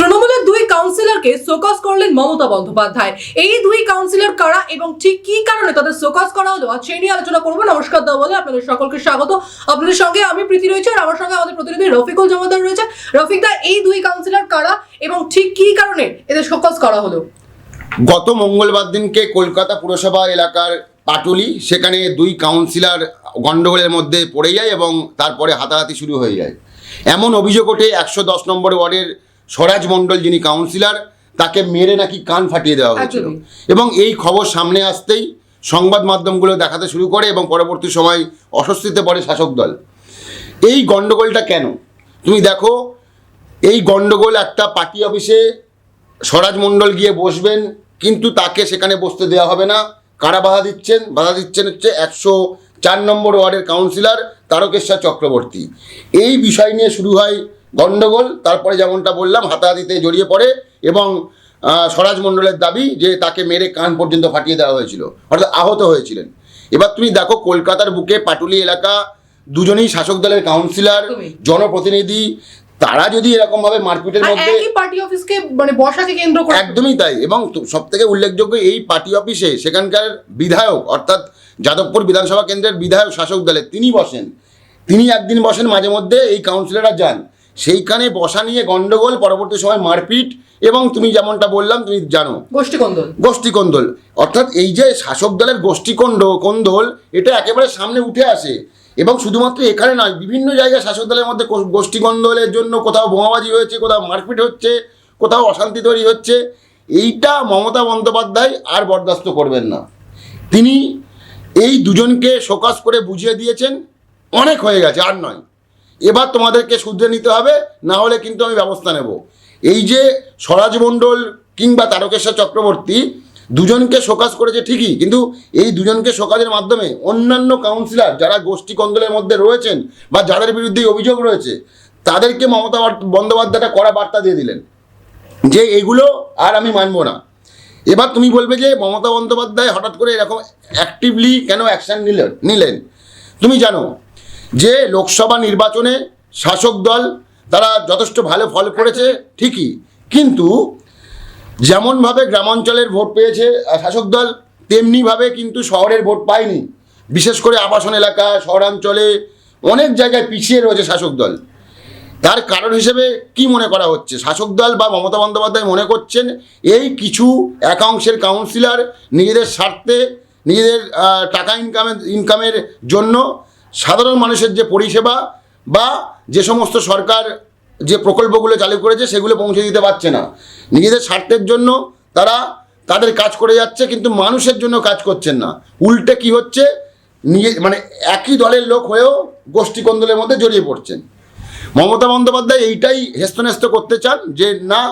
তৃণমূলের দুই কাউন্সিলরকে শোকজ করলেন মমতা বন্দ্যোপাধ্যায়। এই দুই কাউন্সিলর কারা এবং ঠিক কি কারণে তাদের শোকজ করা হলো, আজ সেই নিয়ে আলোচনা করব। নমস্কার দাও বলে আপনাদের সকলকে স্বাগত। আপনাদের সঙ্গে আমি প্রীতি রয়েছে আর আমার সঙ্গে আমাদের প্রতিনিধি রফিকুল জমাদার রয়েছে রফিক দা, এই দুই কাউন্সিলর কারা এবং ঠিক কি কারণে এদের শোকজ করা হলো? গত মঙ্গলবার দিনকে কলকাতা পুরসভা এলাকার পাটুলি, সেখানে দুই কাউন্সিলর গণ্ডগোলের মধ্যে পড়ে যায় এবং তারপরে হাতাহাতি শুরু হয়ে যায়। এমন অভিযোগ ওঠে একশো দশ নম্বর ওয়ার্ডের স্বরাজ মণ্ডল যিনি কাউন্সিলর তাকে মেরে নাকি কান ফাটিয়ে দেওয়া হয়েছিল। এবং এই খবর সামনে আসতেই সংবাদ মাধ্যমগুলো দেখাতে শুরু করে এবং পরবর্তী সময় অস্বস্তিতে পড়ে শাসক দল। এই গণ্ডগোলটা কেন? তুমি দেখো এই গণ্ডগোল একটা পার্টি অফিসে স্বরাজ মণ্ডল গিয়ে বসবেন কিন্তু তাকে সেখানে বসতে দেওয়া হবে না। কারা বাধা দিচ্ছেন? বাধা দিচ্ছেন হচ্ছে একশো চার নম্বর ওয়ার্ডের কাউন্সিলর তারকেশ্বর চক্রবর্তী। এই বিষয় নিয়ে শুরু হয় গণ্ডগোল তারপরে যেমনটা বললাম হাতাহাতিতে জড়িয়ে পড়ে এবং স্বরাজ মণ্ডলের দাবি যে তাকে মেরে কান পর্যন্ত ফাটিয়ে দেওয়া হয়েছিল অর্থাৎ আহত হয়েছিলেন। এবার তুমি দেখো কলকাতার বুকে পাটুলি এলাকা দুজনেই শাসক দলের কাউন্সিলর জনপ্রতিনিধি তারা যদি এরকমভাবে মারপিটের আর মধ্যে পার্টি অফিসকে মানে বসাকে কেন্দ্র করে একদমই তাই এবং সব থেকে উল্লেখযোগ্য এই পার্টি অফিসে সেখানকার বিধায়ক অর্থাৎ যাদবপুর বিধানসভা কেন্দ্রের বিধায়ক শাসক দলের তিনি বসেন। তিনি একদিন বসেন মাঝে মধ্যে এই কাউন্সিলররা যান। সেইখানে বসা নিয়ে গন্ডগোল পরবর্তী সময় মারপিট এবং তুমি যেমনটা বললাম তুমি জানো। গোষ্ঠী কন্দল গোষ্ঠী কোন্দল অর্থাৎ এই যে শাসক দলের গোষ্ঠী কন্ড কোন্দল এটা একেবারে সামনে উঠে আসে। এবং শুধুমাত্র এখানে নয় বিভিন্ন জায়গায় শাসক দলের মধ্যে কো- গোষ্ঠী জন্য কোথাও বোমাবাজি হয়েছে কোথাও মারপিট হচ্ছে কোথাও অশান্তি তৈরি হচ্ছে এইটা মমতা বন্দ্যোপাধ্যায় আর বরদাস্ত করবেন না। তিনি এই দুজনকে শোকাস করে বুঝিয়ে দিয়েছেন। অনেক হয়ে গেছে আর নয়। এবার তোমাদেরকে শুধরে নিতে হবে, না হলে কিন্তু আমি ব্যবস্থা নেব। এই যে স্বরাজ মণ্ডল কিংবা তারকেশ্বর চক্রবর্তী দুজনকে শোকাস করেছে ঠিকই, কিন্তু এই দুজনকে শোকাজের মাধ্যমে অন্যান্য কাউন্সিলর যারা গোষ্ঠী কন্দলের মধ্যে রয়েছেন বা যাদের বিরুদ্ধে অভিযোগ রয়েছে, তাদেরকে মমতা বন্দ্যোপাধ্যায়টা কড়া বার্তা দিয়ে দিলেন যে এগুলো আর আমি মানব না। এবার তুমি বলবে যে মমতা বন্দ্যোপাধ্যায় হঠাৎ করে এরকম অ্যাক্টিভলি কেন অ্যাকশন নিলেন নিলেন? তুমি জানো যে লোকসভা নির্বাচনে শাসক দল তারা যথেষ্ট ভালো ফল করেছে, ঠিকই। কিন্তু যেমনভাবে গ্রামাঞ্চলের ভোট পেয়েছে শাসক দল, তেমনিভাবে কিন্তু শহরের ভোট পায়নি। বিশেষ করে আবাসন এলাকা, শহরাঞ্চলে অনেক জায়গায় পিছিয়ে রয়েছে শাসক দল। তার কারণ হিসেবে কি মনে করা হচ্ছে? শাসক দল বা মমতা বন্দ্যোপাধ্যায় মনে করছেন এই কিছু একাংশের কাউন্সিলর নিজেদের স্বার্থে, নিজেদের টাকা ইনকামের ইনকামের জন্য সাধারণ মানুষের যে পরিষেবা বা যে সমস্ত সরকার যে প্রকল্পগুলো চালু করেছে সেগুলো পৌঁছে দিতে পারছে না। নিজেদের স্বার্থের জন্য তারা তাদের কাজ করে যাচ্ছে কিন্তু মানুষের জন্য কাজ করছেন না। উল্টে কি হচ্ছে? নিজে মানে একই দলের লোক হয়েও গোষ্ঠী কন্দলের মধ্যে জড়িয়ে পড়ছেন। মমতা বন্দ্যোপাধ্যায় এইটাই হেস্তনেস্ত করতে চান যে না,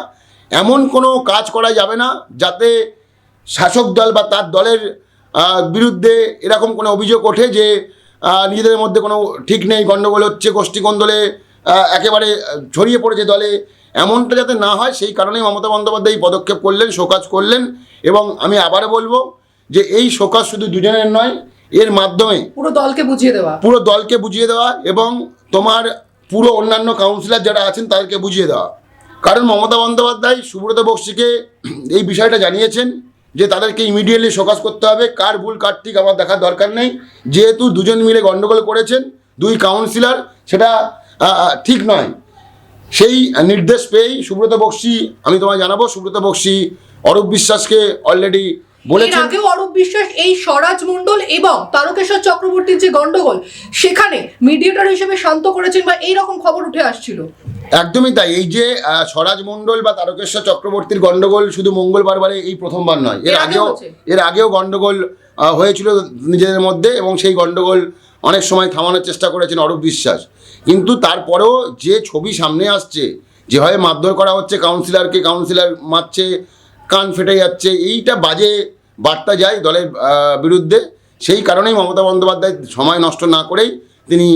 এমন কোনো কাজ করা যাবে না যাতে শাসক দল বা তার দলের বিরুদ্ধে এরকম কোনো অভিযোগ ওঠে যে নিজেদের মধ্যে কোনো ঠিক নেই গণ্ডগোল হচ্ছে গোষ্ঠী কন্দলে একেবারে ছড়িয়ে পড়েছে দলে। এমনটা যাতে না হয় সেই কারণেই মমতা বন্দ্যোপাধ্যায় এই পদক্ষেপ করলেন শোকাজ করলেন এবং আমি আবারও বলব যে এই শোকাজ শুধু দুজনের নয় এর মাধ্যমে পুরো দলকে বুঝিয়ে দেওয়া। পুরো দলকে বুঝিয়ে দেওয়া এবং তোমার পুরো অন্যান্য কাউন্সিলর যারা আছেন তাদেরকে বুঝিয়ে দেওয়া। কারণ মমতা বন্দ্যোপাধ্যায় সুব্রত বক্সিকে এই বিষয়টা জানিয়েছেন যে তাদেরকে ইমিডিয়েটলি শোকাস করতে হবে কার ভুল কার ঠিক আমার দেখার দরকার নেই। যেহেতু দুজন মিলে গণ্ডগোল করেছেন দুই কাউন্সিলর সেটা ঠিক নয়। সেই নির্দেশ পেয়েই সুব্রত বক্সি আমি তোমায় জানাব সুব্রত বক্সি অরূপ বিশ্বাসকে অলরেডি বলেছেন। আগেও অরূপ বিশ্বাস এই স্বরাজ মণ্ডল এবং তারকেশ্বর চক্রবর্তীর যে গন্ডগোল সেখানে মিডিয়েটর হিসেবে শান্ত করেছেন বা এইরকম খবর উঠে আসছিল। একদমই তাই। এই যে স্বরাজ মণ্ডল বা তারকেশ্বর চক্রবর্তীর গন্ডগোল শুধু মঙ্গলবার বারে এই প্রথমবার নয়। এর আগেও এর আগেও গন্ডগোল হয়েছিল নিজেদের মধ্যে এবং সেই গন্ডগোল অনেক সময় থামানোর চেষ্টা করেছেন অরূপ বিশ্বাস। কিন্তু তারপরেও যে ছবি সামনে আসছে যেভাবে মারধর করা হচ্ছে কাউন্সিলরকে কাউন্সিলর মারছে কান ফেটে যাচ্ছে এইটা বাজে বার্তা যায় দলের বিরুদ্ধে। সেই কারণেই মমতা বন্দ্যোপাধ্যায় সময় নষ্ট না করেই তিনি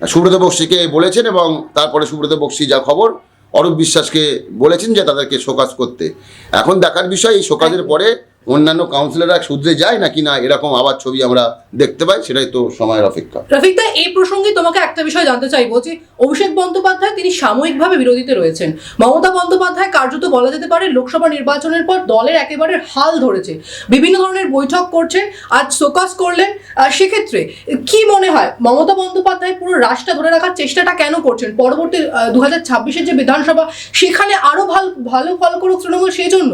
সুব্রত বক্সিকে বলেছেন এবং তারপরে সুব্রত বক্সি যা খবর অরূপ বিশ্বাসকে বলেছেন যে তাদেরকে শোকাজ করতে। এখন দেখার বিষয় এই শোকাজের পরে অন্যান্য কাউন্সিলররা শুধরে যায় নাকি না এরকম আবার ছবি আমরা দেখতে পাই? সেটাই তো সময়ের অপেক্ষা। রফিক দা এই প্রসঙ্গে তোমাকে একটা বিষয় জানতে চাইব যে অভিষেক বন্দ্যোপাধ্যায় তিনি সাময়িকভাবে বিরোধীতে রয়েছেন। মমতা বন্দ্যোপাধ্যায় কার্যত বলা যেতে পারে লোকসভা নির্বাচনের পর দলের একেবারে হাল ধরেছে। বিভিন্ন ধরনের বৈঠক করছেন, আজ সোকাস করলেন। সেক্ষেত্রে কি মনে হয়, মমতা বন্দ্যোপাধ্যায় পুরো রাশটা ধরে রাখার চেষ্টাটা কেন করছেন? পরবর্তী দু হাজার যে বিধানসভা, সেখানে আরও ভালো ভালো ফল করুক তৃণমূল সেই জন্য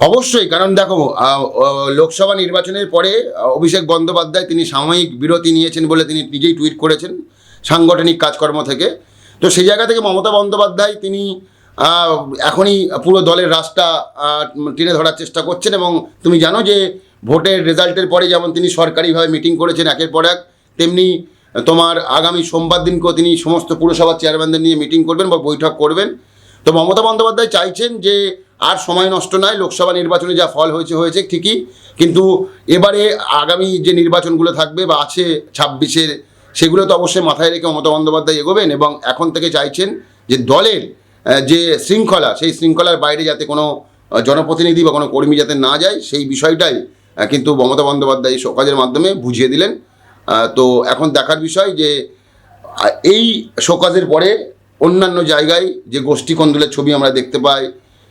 অবশ্যই, কারণ দেখো লোকসভা নির্বাচনের পরে অভিষেক বন্দ্যোপাধ্যায় তিনি সাময়িক বিরতি নিয়েছেন বলে তিনি নিজেই টুইট করেছেন সাংগঠনিক কাজকর্ম থেকে। তো সেই জায়গা থেকে মমতা বন্দ্যোপাধ্যায় তিনি এখনই পুরো দলের রাস্তা টেনে ধরার চেষ্টা করছেন এবং তুমি জানো যে ভোটের রেজাল্টের পরে যেমন তিনি সরকারিভাবে মিটিং করেছেন একের পর এক, তেমনি তোমার আগামী সোমবার দিনকেও তিনি সমস্ত পুরসভার চেয়ারম্যানদের নিয়ে মিটিং করবেন বা বৈঠক করবেন। তো মমতা বন্দ্যোপাধ্যায় চাইছেন যে আর সময় নষ্ট নয় লোকসভা নির্বাচনে যা ফল হয়েছে হয়েছে ঠিকই। কিন্তু এবারে আগামী যে নির্বাচনগুলো থাকবে বা আছে ছাব্বিশের, সেগুলো তো অবশ্যই মাথায় রেখে মমতা বন্দ্যোপাধ্যায় এগোবেন এবং এখন থেকে চাইছেন যে দলের যে শৃঙ্খলা, সেই শৃঙ্খলার বাইরে যাতে কোনো জনপ্রতিনিধি বা কোনো কর্মী যাতে না যায়, সেই বিষয়টাই কিন্তু মমতা বন্দ্যোপাধ্যায় এই শোকাজের মাধ্যমে বুঝিয়ে দিলেন। তো এখন দেখার বিষয় যে এই শোকাজের পরে অন্যান্য জায়গায় যে গোষ্ঠী কন্দলের ছবি আমরা দেখতে পাই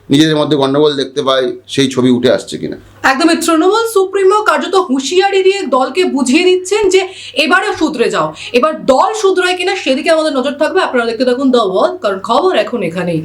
নিজেদের মধ্যে গন্ডগোল দেখতে পাই, সেই ছবি উঠে আসছে কিনা। একদমই, তৃণমূল সুপ্রিমো কার্যত হুঁশিয়ারি দিয়ে দলকে বুঝিয়ে দিচ্ছেন যে এবারে শুধরে যাও। এবার দল শুধরায় কিনা সেদিকে আমাদের নজর থাকবে। আপনারা দেখতে থাকুন দ্য ওয়ার্ল্ড কারণ খবর এখন এখানেই।